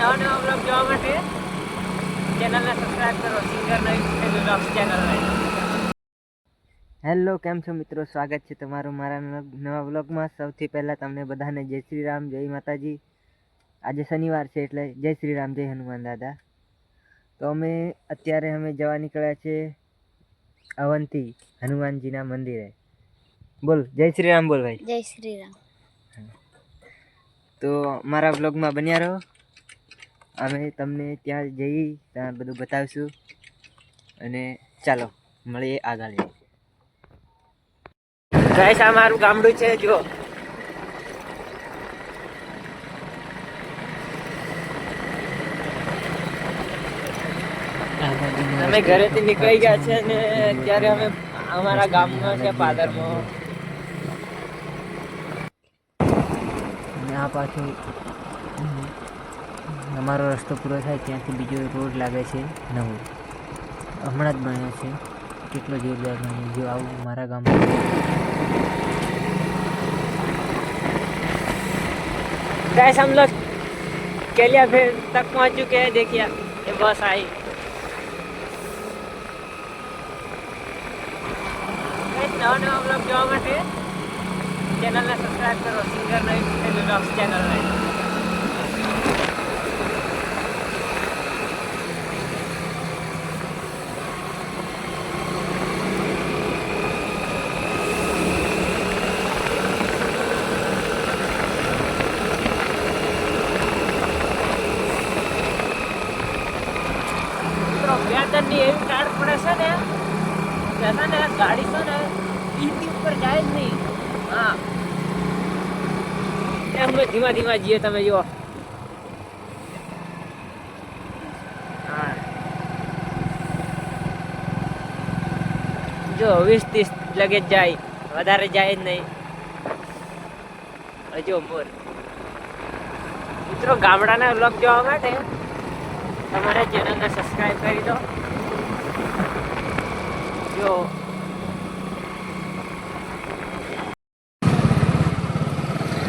નવા નવા બ્લોગ જોવા માટે ચેનલને સબસ્ક્રાઈબ કરો સિંગર નવી બ્લોગ ચેનલને હેલો કેમ છો મિત્રો? સ્વાગત છે તમારું મારા નવા બ્લોગમાં સૌથી પહેલાં તમને બધાને જય શ્રી રામ જય માતાજી. આજે શનિવાર છે એટલે જય શ્રી રામ જય હનુમાન દાદા. તો અમે અત્યારે અમે જવા નીકળ્યા છે અવંતી હનુમાનજીના મંદિરે. બોલ જય શ્રી રામ બોલ ભાઈ. જય શ્રી રામ. તો મારા બ્લોગમાં બન્યા રહો. અમે તમને ત્યાં જઈ ત્યાં બધું બતાવીશું. અને ચાલો, મળીએ આગળ. ગાઈસ, આ ગામડું છે જો અમે ઘરેથી નીકળી ગયા છે ને અત્યારે અમે અમારા ગામમાં છે, પાદરમાં. અને આ પાછું અમારો રસ્તો પૂરો થાય ત્યાંથી બીજો એક રોડ લાગે છે નવો હમણાં જ બન્યો છે કેટલો જોરદાર બન્યો જો આવું મારા ગામમાં गाइस हम लोग केलिया फिर तक पहुंच चुके हैं देखिए ये बस आई गाइस नवा नवा ब्लॉग જોવા માટે ચેનલને સબસ્ક્રાઇબ કરો સિંગર નવી બ્લોગ ચેનલને વ્યાજની એવી ટાળ પડે છે ને છે ને, ગાડી છે ને ઈથી ઉપર જાય જ નહીં. હા. એમ ધીમા ધીમા જઈએ તમે હા. જો વીસ ત્રીસ લગે જાય, વધારે જાય જ નહીં. હજુ મોર. મિત્રો, ગામડાના વ્લોગ જોવા માટે તમારે ચેનલને સબસ્ક્રાઈબ કરી દો. જો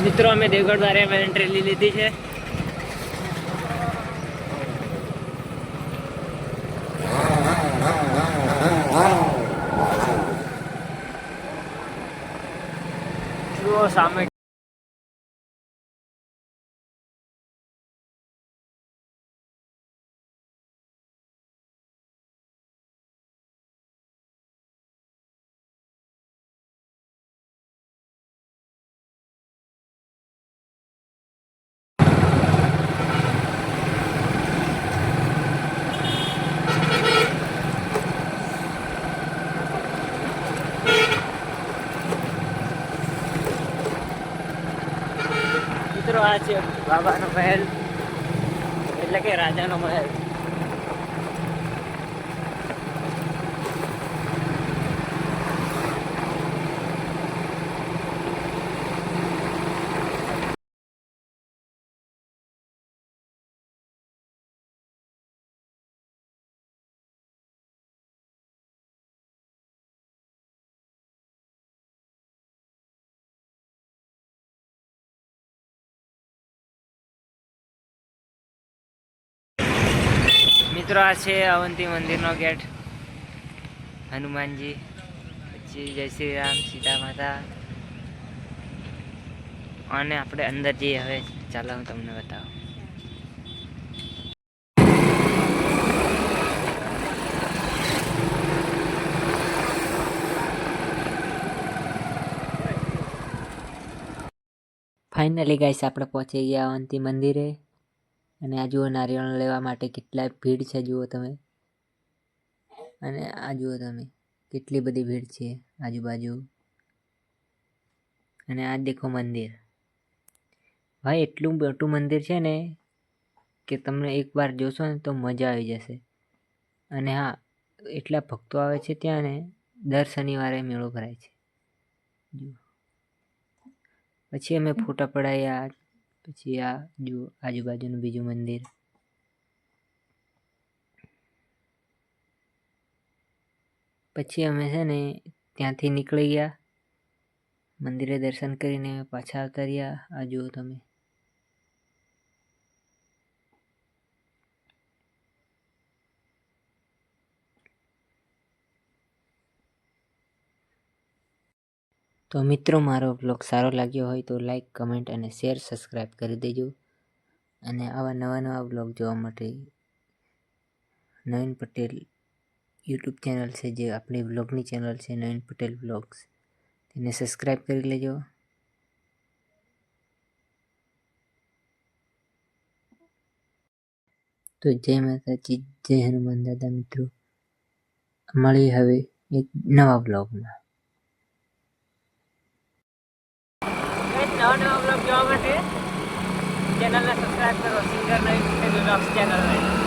મિત્રો અમે દેવગઢ દ્વારે અમે એન્ટ્રી લીધી છે. સામે મિત્રો આ છે બાબાનો મહેલ. એટલે કે રાજાનો મહેલ. મિત્રો, આ છે અવંતી મંદિરનો ગેટ. હનુમાનજી, પછી જય શ્રી રામ, સીતા માતા. અને આપણે અંદર જઈએ. હવે ચાલો હું તમને બતાવું. ફાઇનલી ગાઈસ આપણે પહોંચી ગયા અવંતી મંદિરે. અને આ જુઓ નારિયેળ લેવા માટે કેટલા ભીડ છે, જુઓ તમે. અને આ જુઓ તમે, કેટલી બધી ભીડ છે આજુબાજુ. અને આ દેખો મંદિર. ભાઈ, એટલું મોટું મંદિર છે ને કે તમને એકવાર જોશો ને તો મજા આવી જશે. અને હા, એટલા ભક્તો આવે છે ત્યાં ને, દર શનિવારે મેળો ભરાય છે. પછી અમે ફોટા પડાયા પછી આ જુઓ આજુબાજુનું બીજું મંદિર. પછી અમે છે ને ત્યાંથી નીકળી ગયા. મંદિરે દર્શન કરીને પાછા આવતા રહ્યા. આ જુઓ તમે. તો મિત્રો, મારો બ્લોગ સારો લાગ્યો હોય તો લાઈક કમેન્ટ અને શેર સબસ્ક્રાઈબ કરી દેજો. અને આવા નવા નવા બ્લોગ જોવા માટે નવીન પટેલ યુટ્યુબ ચેનલ છે, જે આપણી બ્લોગની ચેનલ છે, નવીન પટેલ બ્લોગ્સ તેને સબસ્ક્રાઈબ કરી લેજો. તો જય માતાજી, જય હનુમાન દાદા મિત્રો. મળીએ હવે એક નવા બ્લોગમાં નવા નવા બ્લોગ જોવા માટે. ચેનલને સબસ્ક્રાઈબ કરો સિંગર નવી બ્લોગ્સ ચેનલને